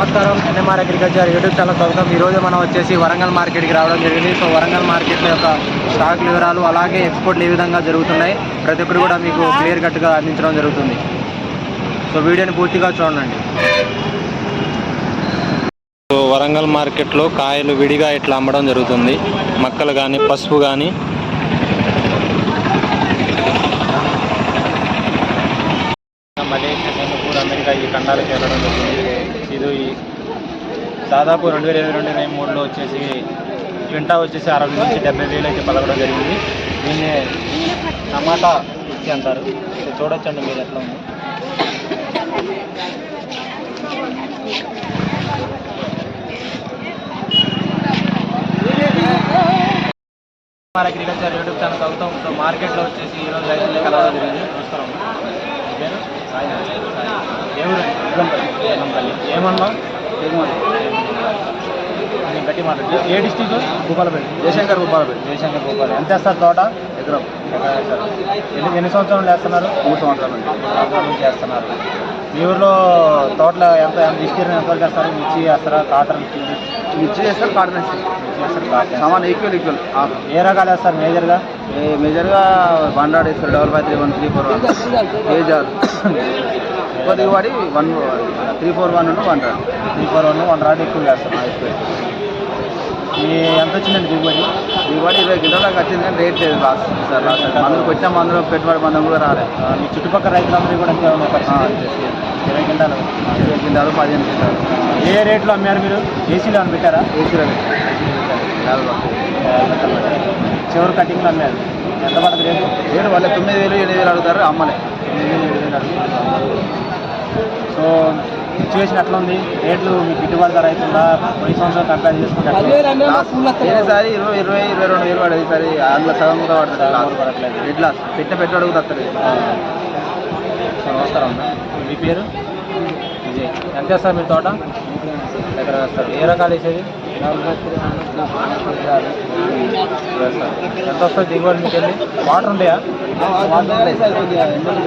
నమస్కారం NMR agriculture YouTube channel స్వాగతం. ఈరోజు మనం వచ్చేసి వరంగల్ మార్కెట్కి రావడం జరిగింది. సో వరంగల్ మార్కెట్ యొక్క స్టాక్ వివరాలు అలాగే ఎక్స్పోర్ట్లు ఏ విధంగా జరుగుతున్నాయి. ప్రతి ఒక్కరు కూడా మీకు క్లియర్ కట్గా అందించడం జరుగుతుంది. సో వీడియోని పూర్తిగా చూడండి. సో వరంగల్ మార్కెట్లో కాయలు విడిగా ఇట్లా అమ్మడం జరుగుతుంది. మక్కలు కానీ పసుపు కానీ మలేషియా సింగపూర్ అమెరికా ఈ ఖండాలకు వెళ్ళడం జరిగింది ఇది దాదాపు రెండు వేల ఇరవై రెండు ఇరవై మూడులో వచ్చేసి క్వింటా వచ్చేసి అరవై నుంచి డెబ్బై వేలు అయితే పలకడం జరిగింది. దీన్ని టమాటా మిర్చి అంటారు. చూడొచ్చండి మీరు ఎట్లా ఉంది. మన అగ్రికల్చర్ యూట్యూబ్ ఛానల్ చదువుతాం సో మార్కెట్లో వచ్చేసి ఈరోజు రైతులు కలవడం జరిగింది. చూస్తున్నాం. ఏమన్నా? నేను గట్టి మాట్లాడి ఏ డిస్టిక్ భూపాలపేట జయశంకర్ భూపాలపేట జయశంకర్ భూపాల ఎంత వేస్తారు తోట? ఎకరం. వేస్తారు ఎన్ని ఎన్ని సంవత్సరాలు వేస్తున్నారు? మూడు సంవత్సరాలు సంవత్సరాల నుంచి వేస్తున్నారు మీ ఊర్లో తోటలో ఎంత ఎంత విస్తీర్ణం ఎంతవరకు వేస్తారు? మిర్చి వేస్తారా? కాటన్? మిర్చి చేస్తారు కాటన్ వేస్తారు. వేస్తారు సామాన్ ఈక్వల్ ఈక్వల్ ఏ రకాలు వేస్తారు? మేజర్గా? మేజర్గా బండాడ్ వేస్తారు double five three one three four one. KGR ఎక్కువ దిగుబడి one three four one one rod. Three four one one రాడ్ ఎక్కువ వేస్తారు ఎక్కువ. మీ ఎంత వచ్చిందండి దిగుబడి? దిగుబడి ఇరవై కిలోల దాకా వచ్చింది కానీ రేట్ లేదు లాస్ట్ సార్ లాస్ట్ మందుకు వచ్చిన మందులో పెట్టుబడి మందం కూడా రాలేదు మీ చుట్టుపక్కల రైతులందరూ కూడా ఇరవై క్వింటాలు ఇరవై కింటాలు పదిహేను కింటాలు. ఏ రేట్లో అమ్మారు మీరు? ఏసీలో అని పెట్టారా? ఏసీలో. చివరి కటింగ్లో అమ్మారు. ఎంత పడుతుంది రేటు? రేటు వాళ్ళే తొమ్మిది వేలు ఎనిమిది వేలు అడుగుతారు అమ్మలే. ఎనిమిది వేలు, ఏడు వేలు అడుగుతున్నారు. సిచ్యువేషన్ ఎట్లా ఉంది? రేట్లు మీకు గిట్టుబాటు ధర అవుతుందా పోయి సంవత్సరం కంపేర్ చేసుకుంటే ఏసారి ఇరవై ఇరవై ఇరవై రెండు వేలు పడేది ఈసారి అందులో సగం కూడా పడుతుంది పెట్టిన పెట్టుబడి కూడా వస్తుంది నమస్కారం అన్న మీ పేరు? విజయ్. ఎంత వేస్తారు మీ తోట? ఎక్కడ వేస్తారు. ఏ రకాలు వేసేది. ఎంత వస్తుంది దిగుబడి మీకు వెళ్ళి? వాటర్ ఉంటాయా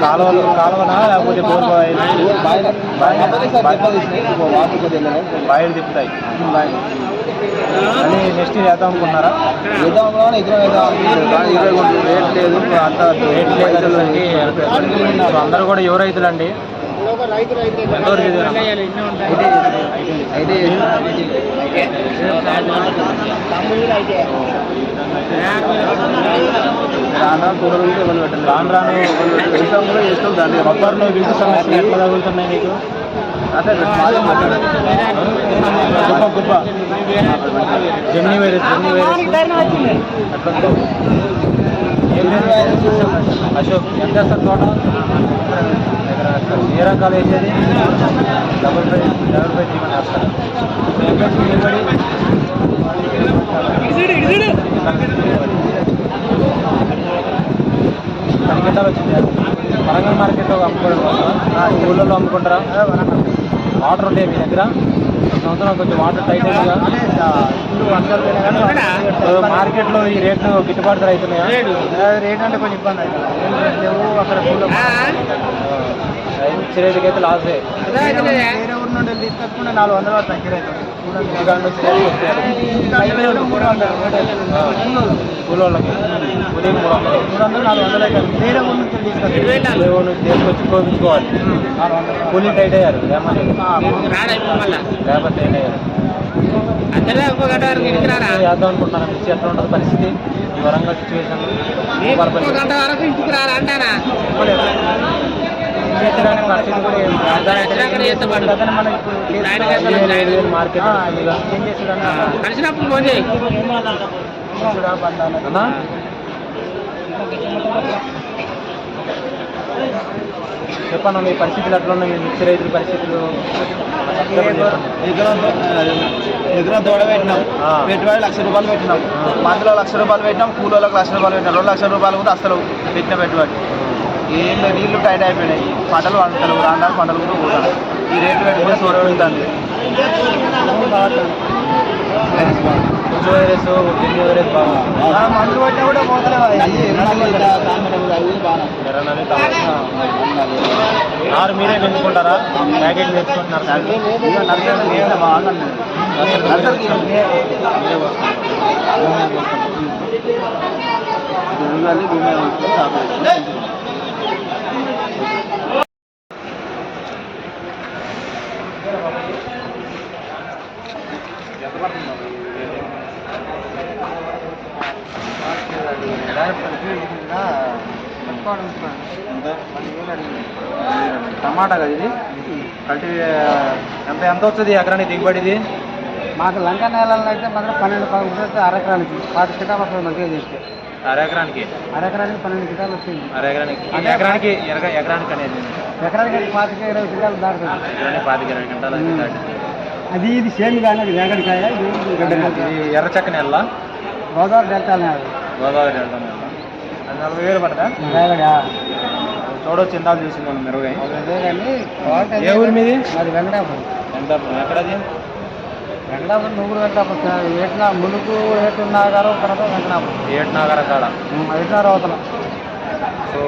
కాలువలు కాలువనా? లేకపోతే బోర్ బాయిలు తిప్పుతాయి. అని నెక్స్ట్ చేద్దాం అనుకున్నారా? రేట్ లేదు. అంత రేట్ సో అందరూ కూడా యువ రైతులండి. రాను కూరలు పెట్టండి రాను రాను వ్యవసాయం కూడా విద్యుత్ సమస్యలు తగులుతున్నాయి మీకు అదే జెమ్ని వైరస్ జెమ్ని వైరస్ అట్లా అశోక్ ఎంత వేస్తారు తోట రకాలు వేసేది double five double five three one వేస్తారు ఎంత వచ్చింది వరంగల్ మార్కెట్లో అమ్ముకోవడం ఊళ్ళో అమ్ముకుంటారా వాటర్ ఉంటాయి మీ దగ్గర? సంవత్సరం కొంచెం వాటర్ టైట్ అయిందిగా సో మార్కెట్లో ఈ రేట్లు గిట్టుబాటు ధర అవుతున్నాయా? రేట్ అంటే కొంచెం ఇబ్బంది అవుతుంది. అక్కడ మిర్చి రేటుకి అయితే లాసే వేరే ఊరు నుండి తీసుకొచ్చుకుంటే నాలుగు వందలు మూడు వందలు మూడు వందలు. నాలుగు వందలు అవుతుంది వేరే ఊరు నుంచి తీసుకొచ్చి లేవు నుంచి తీసుకొచ్చి కోపించుకోవాలి కూలీ టైట్ అయ్యారు లేకపోతే టైట్ అయ్యారు? చేద్దాం అనుకుంటున్నాను. మిర్చి ఎట్లా ఉంటుంది పరిస్థితి. ఈ వరంగల్ సిచ్యువేషన్ చేసేదానికి పరిస్థితి కూడా ఏం లేదు. మార్కెట్ ఏం చేసేదాన్ని కలిసినప్పుడు ఫోన్ చేయి. అన్నా? చెప్పన్న మీ పరిస్థితులు ఎట్లా ఉన్నాయి మీ మిర్చి రైతుల పరిస్థితులు? చెప్పండి, చెప్పండి. ఎదురు దూడ పెట్టినాం. పెట్టుబడి లక్ష రూపాయలు పెట్టినాం. మందులో లక్ష రూపాయలు పెట్టినాం కూలోళ్ళకి లక్ష రూపాయలు పెట్టినాం. రెండు లక్షల రూపాయలు కూడా అసలు పెట్టిన పెట్టుబడి. ఏం నీళ్ళు టైట్ అయిపోయినాయి. పంటలు పంటలు రాండాలు పంటలు కూడా పోతాను ఈ రేటు పెట్టుకుంటే హెచ్ వైరస్ డెంగ్యూ వైరస్ బాగా ఆ మందు పట్టినా కూడా పోతలేవు అవి. ఎర్రనల్లి టమాటా నారు మీరే పెంచుకుంటారా ప్యాకెట్ తెచ్చుకుంటున్నారు ఇక నర్సరీ మీద బాగుంది. నర్సరీకి ఇవే. జరుగుతుంది భూమి మీద ఉంచుకొని సాగు చేసుకొని టమాటా కదా ఇది? కల్టి ఎంత ఎంత వస్తుంది ఎకరానికి దిగుబడి ఇది? మాకు లంక నేలలో అయితే మాత్రం పన్నెండు పదకొండు అరెకరానికి పాతి కిటాలు వస్తుంది మంచిగా చేస్తే. అర ఎకరానికి? అరెకరానికి పన్నెండు కిటాలు వస్తుంది. అర ఎకరానికి. ఎకరానికి ఎకరా- ఎకరానికి అనేది? ఎకరానికి పాతిక ఇరవై కిటాలు దాటుతుంది. పాతిక ఇరవై గంటలు అది దాటి. అది ఇది సేమ్ కానీ అది వేగడికాయ ఎర్ర చక్క నెల గోదావరి అది గోదావరి డెల్టా నలభై వేలు పడదా వేగడా చూడొచ్చు ఇందాలు చూసింది క్వాలిటీ ఏ ఊరు మీది? అది వెంకటాపురం. ఎంత ఎక్కడది? వెంకటాపురం నువ్వు వెంకటాపురం సార్ ఏట్నా ములుగు ఏటు నాగారం తర్వాత వెంకటాపురం. ఏడు నాగర కాడ ఐదున్నర అవతల. సో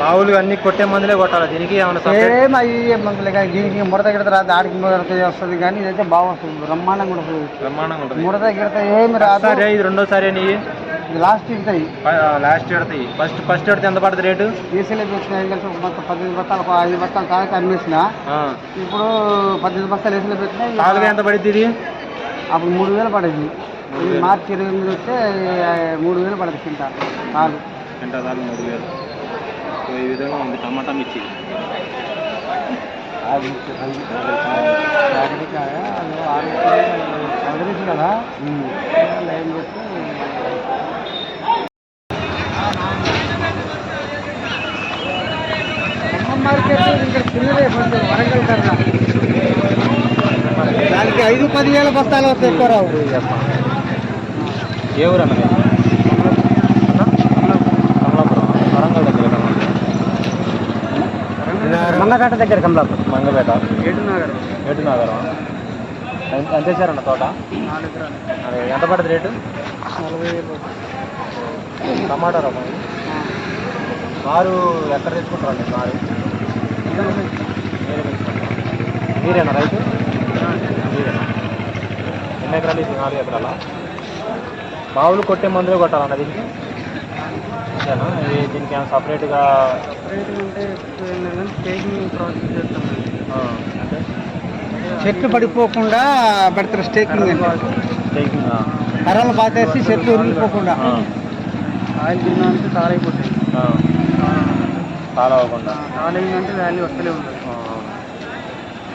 మామూలుగా అన్ని కొట్టే మందులే కొట్టాలి? దీనికి ఏమైనా సేమ్ అవి మందులే? కానీ దీనికి ముడత గిడత రాదు ఆడికి ముడత వస్తుంది కానీ ఇదైతే బాగా వస్తుంది. బ్రహ్మాండంగా ఉంటుంది. బ్రహ్మాండంగా ఉంటుంది. ముడత గిడత ఏమి రాదు. సరే ఇది రెండోసారి నీ ఇది లాస్ట్ ఇస్తాయి లాస్ట్ ఎడతాయి ఫస్ట్ ఫస్ట్ ఎడితే ఎంత పడుతుంది రేటు? ఈసీలో పెట్టిన కలిసి మొత్తం పద్దెనిమిది బత్తాలు ఒక ఐదు బత్తాలు కాయకు అమ్మేసిన. ఇప్పుడు పద్దెనిమిది బత్తాలు ఏసీలో పెట్టినా కాలుగా ఎంత పడుతుంది ఇది? అప్పుడు మూడు వేలు పడేది. మార్చి ఇరవై ఎనిమిది వస్తే మూడు వేలు పడదు కింద కాలు గంటదాలు మూడు వేలు. సో ఈ విధంగా ఉంది టమాటా మిర్చి. కదా. లైన్ పెట్టి మార్కెట్ ఇక్కడ చిన్నదే కొంచెం వరంగల్ కన్నా. దానికి ఐదు పదివేల బస్తాలు వస్తాయి ఎక్కువ రావు. ఏ ఊరు అన్నది కమలాపురం. వరంగల్ దగ్గర? కమలాపురం. మంగపేట. ఏడు నగరం? ఏటు నగరం? ఎంత- వేసారన్న తోట? ఎంత పడుతుంది రేటు? నలభై వేలు టమాటా రకం. నారు ఎక్కడ తెచ్చుకుంటారండి తెచ్చుకుంటారా మీరేనా రైతు? మీరేనా ఎన్ని ఎకరాలు ఇది? నాలుగు ఎకరాల? మామూలు కొట్టే మందులే కొట్టాలన్న దీనికి? అంతేనా? ఇది దీనికి ఏమైనా సపరేట్గా స్టేకింగ్ చెట్లు పడిపోకుండా పెడతారు స్టేకింగ్ అంటే. టేకింగ్ కర్రలు పాతేసి చెట్లు ఉరిగిపోకుండా ఆయిల్ కింద అంటే చాలా అవ్వకుండా. వాల్యూ వస్తలే.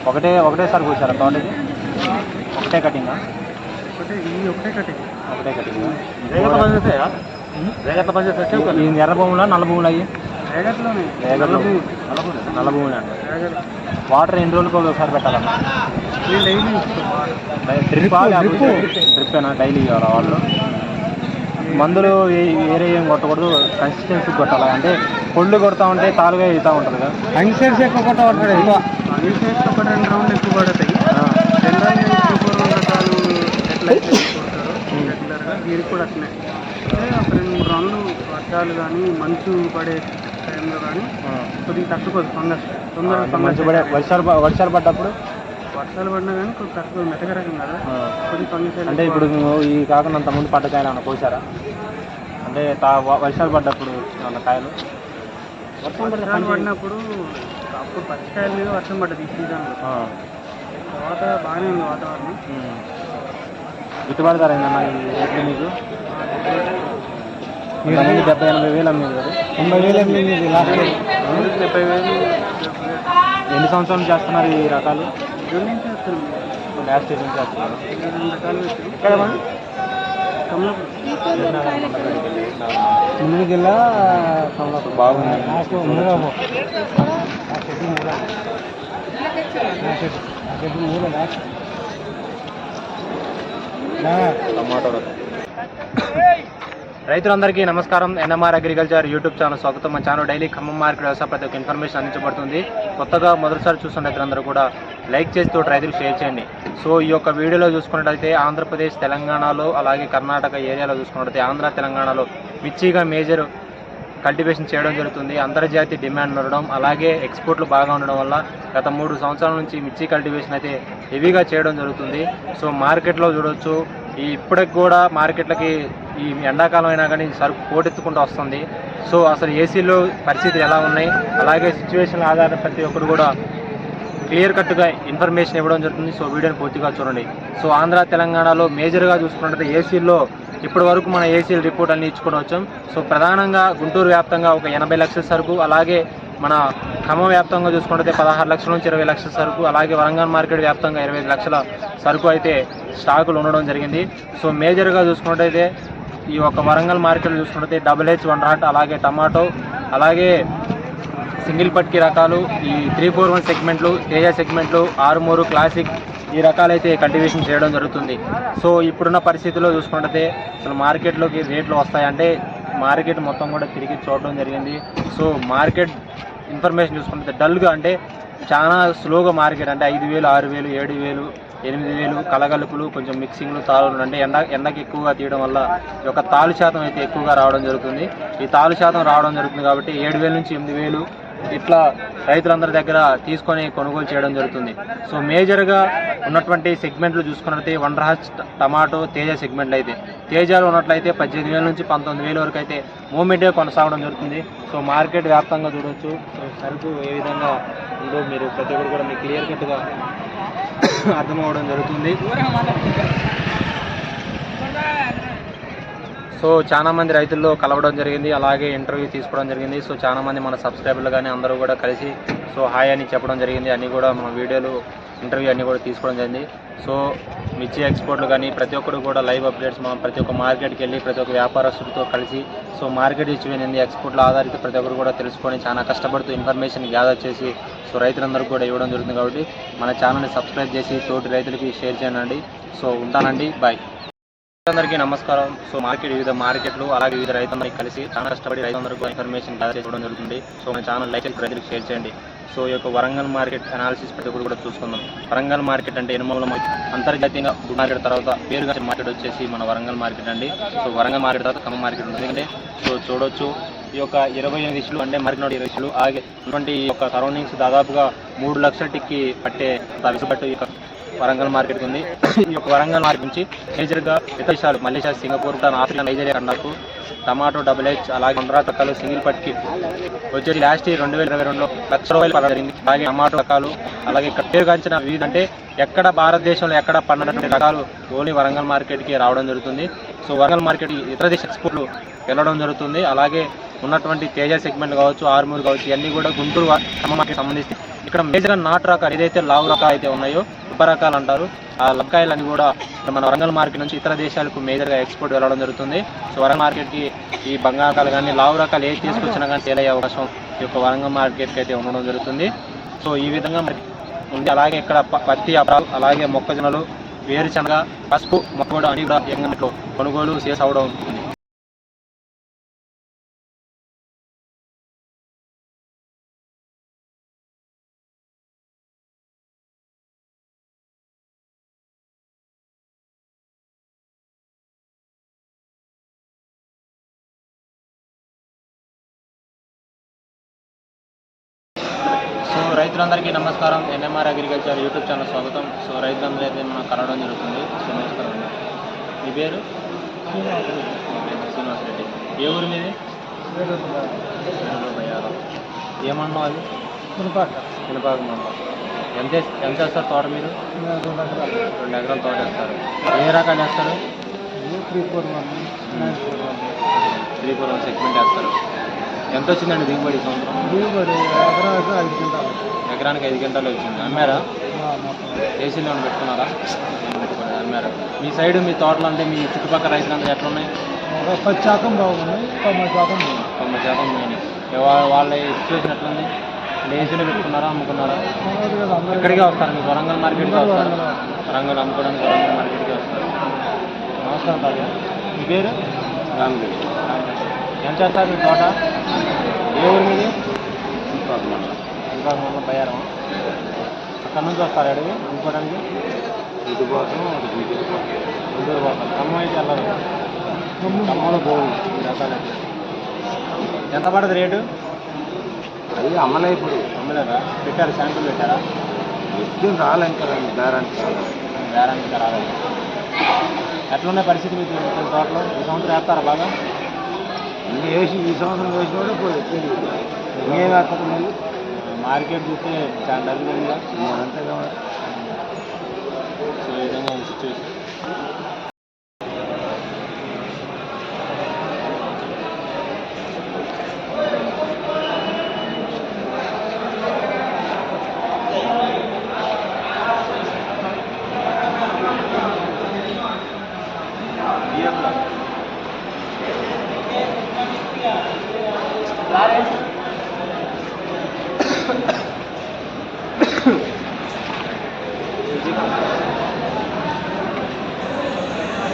ఒకటే ఒకటేసారి కూర్చారా తోటకి ఒకటే కటింగా? ఒకటే ఈ ఒకటే కటింగ్. ఈ ఎర్ర భూములా నల్ల భూములు అయ్యి? రేగట్లోనే. రేగట్లు. నల్ల భూములు అండి. వాటర్ ఎన్ని రోజులకు ఒకసారి పెట్టాలన్నా డ్రిప్ డ్రిప్పేనా? డైలీ ఇవ్వాలా వాటర్ మందులు ఏ- వేరే ఏం కొట్టకూడదు కన్సిస్టెన్సీ కొట్టాలి? అంటే పొళ్ళు కొడతా ఉంటే తాలుగా అవుతూ ఉంటుంది కదా. అన్సైడ్స్ ఎక్కువ కొట్ట పడతాడు ఎక్కువ. అన్సైడ్స్ ఒక రెండు రౌండ్లు ఎక్కువ పడతాయి. జనరల్ సూపర్ రకాలు ఎట్లా అయితే కొడతారో రెగ్యులర్గా దీనికి కూడా అట్లనే అంటే ఒక రెండు మూడు రౌండ్లు వర్షాలు కానీ మంచు పడే టైంలో కానీ కొద్దిగా తట్టుకోదు ఫంగస్ తొందరగా మంచి ఫంగస్ పడే వర్షాలు వర్షాలు పడ్డప్పుడు? వర్షాలు పడినా కానీ తట్టుకోదు మెత్తగా రకం కదా. కొద్దిగా ఫంగస్ అంటే ఇప్పుడు నువ్వు ఈ కాకుండా అంత ముందు పడ్డకాయలు ఏమైనా కోసారా? అంటే వర్షాలు పడ్డప్పుడు ఏమన్నా కాయలు? వర్షాలు పడినప్పుడు అప్పుడు పచ్చికాయల మీద వర్షం పడ్డది ఈ సీజన్లో తర్వాత బాగానే ఉంది వాతావరణం. గిట్టుబాటు ధర అయిందన్న ఈ రేట్లు మీకు? డెబ్బై ఎనభై వేలు అమ్మేది కదా తొంభై వేలు లాస్ట్ డెబ్బై వేలు ఎన్ని సంవత్సరాలు చేస్తున్నారు ఈ రకాలు లాస్ట్ నుంచి చేస్తున్నారు. ఎక్కడ. ములుగు జిల్లా కమలాపురం. బాగుంది. టమాటో రకం రైతులందరికీ నమస్కారం. ఎన్ఎంఆర్ అగ్రికల్చర్ యూట్యూబ్ ఛానల్ స్వాగతం. మా ఛానల్ డైలీ ఖమ్మం మార్కెట్ వ్యవసాయ ప్రతి ఒక్క ఇన్ఫర్మేషన్ అందించబడుతుంది. కొత్తగా మొదటిసారి చూస్తున్న రైతులందరూ కూడా లైక్ చేసి తోటి రైతులకు షేర్ చేయండి. సో ఈ యొక్క వీడియోలో చూసుకున్నట్లయితే ఆంధ్రప్రదేశ్ తెలంగాణలో అలాగే కర్ణాటక ఏరియాలో చూసుకున్నట్లయితే ఆంధ్ర తెలంగాణలో మిర్చిగా మేజర్ కల్టివేషన్ చేయడం జరుగుతుంది. అంతర్జాతీయ డిమాండ్ ఉండడం అలాగే ఎక్స్పోర్ట్లు బాగా ఉండడం వల్ల గత మూడు సంవత్సరాల నుంచి మిర్చి కల్టివేషన్ అయితే హెవీగా చేయడం జరుగుతుంది. సో మార్కెట్లో చూడవచ్చు ఈ ఇప్పటికి కూడా మార్కెట్లకి ఈ ఎండాకాలం అయినా కానీ సరుకు పోటెత్తుకుంటూ వస్తుంది. సో అసలు ఏసీలో పరిస్థితులు ఎలా ఉన్నాయి? అలాగే సిచ్యువేషన్ ఆధారంగా ప్రతి ఒక్కరు కూడా క్లియర్ కట్గా ఇన్ఫర్మేషన్ ఇవ్వడం జరుగుతుంది. సో వీడియోని పూర్తిగా చూడండి. సో ఆంధ్ర తెలంగాణలో మేజర్గా చూసుకున్నట్లయితే ఏసీల్లో ఇప్పటి వరకు మన ఏసీల రిపోర్ట్ అన్ని ఇచ్చుకొని వచ్చాం సో ప్రధానంగా గుంటూరు వ్యాప్తంగా ఒక ఎనభై లక్షల సరుకు అలాగే మన ఖమ్మం వ్యాప్తంగా చూసుకుంటే పదహారు లక్షల నుంచి ఇరవై లక్షల సరుకు అలాగే వరంగల్ మార్కెట్ వ్యాప్తంగా ఇరవై లక్షల సరుకు అయితే స్టాకులు ఉండడం జరిగింది. సో మేజర్గా చూసుకున్నట్టయితే ఈ యొక్క వరంగల్ మార్కెట్ చూసుకుంటే డబుల్ హెచ్ వన్ హాట్ అలాగే టమాటో అలాగే సింగిల్ పట్కి రకాలు ఈ త్రీ ఫోర్ వన్ సెగ్మెంట్లు తేజ సెగ్మెంట్లు ఆరుమూరు క్లాసిక్ ఈ రకాలైతే కల్టివేషన్ చేయడం జరుగుతుంది. సో ఇప్పుడున్న పరిస్థితుల్లో చూసుకుంటే అసలు మార్కెట్లోకి రేట్లు వస్తాయంటే మార్కెట్ మొత్తం కూడా తిరిగి చూడడం జరిగింది. సో మార్కెట్ ఇన్ఫర్మేషన్ చూసుకుంటే డల్గా అంటే చాలా స్లోగా మార్కెట్ అంటే ఐదు వేలు ఆరు వేలు ఏడు వేలు ఎనిమిది వేలు కలగలుపులు కొంచెం మిక్సింగ్లు తాళ్ళు అంటే ఎండ ఎండకి ఎక్కువగా తీయడం వల్ల ఈ యొక్క తాలు శాతం అయితే ఎక్కువగా రావడం జరుగుతుంది. ఈ తాలు శాతం రావడం జరుగుతుంది కాబట్టి ఏడు వేల నుంచి ఎనిమిది వేలు ఇట్లా రైతులందరి దగ్గర తీసుకొని కొనుగోలు చేయడం జరుగుతుంది. సో మేజర్గా ఉన్నటువంటి సెగ్మెంట్లు చూసుకున్నట్లయితే వన్ రహస్ టమాటో తేజ సెగ్మెంట్లు అయితే. తేజాలు ఉన్నట్లయితే పద్దెనిమిది వేల నుంచి పంతొమ్మిది వేల వరకు అయితే మూమెంటే కొనసాగడం జరుగుతుంది. సో మార్కెట్ వ్యాప్తంగా చూడవచ్చు సో సరుకు ఏ విధంగా ఉందో మీరు ప్రతి ఒక్కరు కూడా మీకు క్లియర్ కట్గా అర్థమవడం జరుగుతుంది. సో చాలా మంది రైతుల్లో కలవడం జరిగింది అలాగే ఇంటర్వ్యూ తీసుకోవడం జరిగింది. సో చాలా మంది మన సబ్స్క్రైబర్లు కానీ అందరూ కూడా కలిసి సో హాయ్ అని చెప్పడం జరిగింది. అన్నీ కూడా మన వీడియోలు ఇంటర్వ్యూ అన్నీ కూడా తీసుకోవడం జరిగింది. సో మిర్చి ఎక్స్పోర్ట్లు కానీ ప్రతి ఒక్కరు కూడా లైవ్ అప్డేట్స్ మనం ప్రతి ఒక్క మార్కెట్కి వెళ్ళి ప్రతి ఒక్క వ్యాపారస్తులతో కలిసి సో మార్కెట్ ఇచ్చిపోయింది ఎక్స్పోర్ట్ల ఆధారిత ప్రతి ఒక్కరు కూడా తెలుసుకొని చాలా కష్టపడుతూ ఇన్ఫర్మేషన్ గ్యాదర్ చేసి సో రైతులందరూ కూడా ఇవ్వడం జరుగుతుంది కాబట్టి మన ఛానల్ని సబ్స్క్రైబ్ చేసి తోటి రైతులకి షేర్ చేయండి. సో ఉంటానండి. బాయ్. అందరికీ నమస్కారం. సో మార్కెట్ వివిధ మార్కెట్లు అలాగే వివిధ రైతులందరికీ కలిసి చాలా కష్టపడి రైతులందరికీ ఇన్ఫర్మేషన్ గ్యాదర్ చేసుకోవడం జరుగుతుంది. సో మన ఛానల్ లైక్ చేసి ప్రజలకు షేర్ చేయండి. సో ఈ యొక్క వరంగల్ మార్కెట్ అనాలిసిస్ ప్రతి ఒక్కరు కూడా చూసుకుందాం. వరంగల్ మార్కెట్ అంటే ఎనుమల మార్కెట్. అంతర్జాతీయంగా గుడ్ మార్కెట్ తర్వాత పేరుగా మార్కెట్ వచ్చేసి మన వరంగల్ మార్కెట్ అండి. సో వరంగల్ మార్కెట్ తర్వాత ఖమ్మం మార్కెట్ ఉంది ఎందుకంటే సో చూడొచ్చు ఈ యొక్క ఇరవై ఎనిమిది ఇష్యూలు అంటే మరికొన్ని ఇరవై ఇష్యూలు అలాగే ఉన్నటువంటి ఈ యొక్క సరౌండింగ్స్ దాదాపుగా మూడు లక్షల టిక్కి పట్టే విసుపట్టు ఈ యొక్క వరంగల్ మార్కెట్ ఉంది. ఈ యొక్క వరంగల్ మార్కెట్ నుంచి మేజర్గా ఇతర దేశాలు మలేషియా సింగపూర్ తన ఆఫ్రికా నైజీరియా కన్నాకు టమాటో డబుల్ హెచ్ అలాగే వందరా రకాలు సింగిల్ పట్కి. వచ్చేసి లాస్ట్ ఇయర్ రెండు వేల ఇరవై రెండులో లక్ష రూపాయలు పడడం జరిగింది. అలాగే టమాటో రకాలు అలాగే ఇక్కడ పేరుగాంచిన వివిధ అంటే ఎక్కడ భారతదేశంలో ఎక్కడ పండినటువంటి రకాలు ఓన్లీ వరంగల్ మార్కెట్కి రావడం జరుగుతుంది. సో వరంగల్ మార్కెట్ ఇతర దేశ ఎక్స్పోర్ట్లు వెళ్ళడం జరుగుతుంది. అలాగే ఉన్నటువంటి తేజ సెగ్మెంట్ కావచ్చు ఆర్మూర్ కావచ్చు ఇవన్నీ కూడా గుంటూరు మార్కెట్ సంబంధించి. ఇక్కడ మేజర్గా నాటు రకాలు ఏదైతే లావు రకాలు అయితే ఉన్నాయో రకాలు అంటారు. ఆ లబ్కాయలన్నీ కూడా మన వరంగల్ మార్కెట్ నుంచి ఇతర దేశాలకు మేజర్గా ఎక్స్పోర్ట్ వెళ్ళడం జరుగుతుంది. సో వరంగల్ మార్కెట్కి ఈ బంగారకాలు కానీ లావు రకాలు ఏది తీసుకొచ్చినా కానీ సేల్ అయ్యే అవకాశం ఈ యొక్క వరంగల్ మార్కెట్కి అయితే ఉండడం జరుగుతుంది. సో ఈ విధంగా మరి ఉంది. అలాగే ఇక్కడ పత్తి అపరాలు అలాగే మొక్కజొన్నలు వేరుశనగ పసుపు మొక్క కూడా అన్ని కూడా ఎంగంట్లో కొనుగోలు చేసి అవడం రైతులందరికీ నమస్కారం. ఎన్ఎంఆర్ అగ్రికల్చర్ యూట్యూబ్ ఛానల్ స్వాగతం. సో రైతులందరూ అయితే మనం కలవడం జరుగుతుంది. సో నమస్కారం అండి. మీ పేరు? శ్రీనివాస్ రెడ్డి ఏ ఊరు మీది. ఏమన్నావు అది? మునపాక మండలం. ఎంత ఎంత వేస్తారు తోట మీరు? రెండు ఎకరాల. తోట వేస్తారు. ఏ రకాలు వేస్తారు? Three four one. Three four one segment వేస్తారు. ఎంత వచ్చిందండి దిగుబడి సంవత్సరం? దిగుబడి ఎకరాకు ఐదు క్వింటాలు. ఎకరానికి ఐదు గంటలు వచ్చింది? అమ్మారా? మొత్తం. ఏసీలో పెట్టుకున్నారా? అమ్మారు. మీ సైడ్ మీ తోటలు అంటే మీ చుట్టుపక్కల రైతులందరూ ఎట్లా ఉన్నాయి? ఒక పది శాతం బాగున్నాయి తొంభై శాతం తొంభై శాతం పోయినాయి వాళ్ళ సిచ్యువేషన్ ఎట్లుంది? లేజీలో పెట్టుకున్నారా అమ్ముకున్నారా? ఎక్కడికి వస్తారు? మీకు వరంగల్ మార్కెట్కి వస్తారు? వరంగల్ అమ్ముకోవడానికి వరంగల్ మార్కెట్కి వస్తారు. నమస్కారం మీ పేరు? ఎంత చేస్తారు మీ తోట. ఏ ఊరు మీది? ఇంకా మొన్న బయ్యారం. అక్కడ నుంచి వస్తారు అడిగి ఇంకోటానికి ఇటుపోతాం గుంటూరు పోతాం ఖమ్మం అయితే వెళ్ళదు ఖమ్మంలో పోవు. ఈ రకాలైతే ఎంత పడుతుంది రేటు? అది అమలే ఇప్పుడు. అమ్మలేదా? పెట్టారు? శాంపుల్ పెట్టారా? ఎప్పుడు రాలేం కదండి దారానికి వేరానికి రాలేదు. ఎట్లున్నాయి పరిస్థితి మీకు తోటలో? ఈ సంవత్సరం వేస్తారా బాగా? ఇది వేసి ఈ సంవత్సరం వేసిన కూడా ఇప్పుడు ఎక్కింది ఇంకేం వేస్తారు మళ్ళీ మార్కెట్ చూస్తే చాలా డల్గా ఉందిగా అంతే కాబట్టి సో ఈ విధంగా ఉంది సిచ్యువేషన్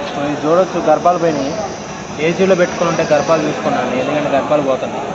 సో ఇది చూడొచ్చు గర్భాలు పోయినాయి. ఏసీలో పెట్టుకుని ఉంటే గర్భాలు చూసుకున్నాను ఎందుకంటే గర్భాలు పోతున్నాయి.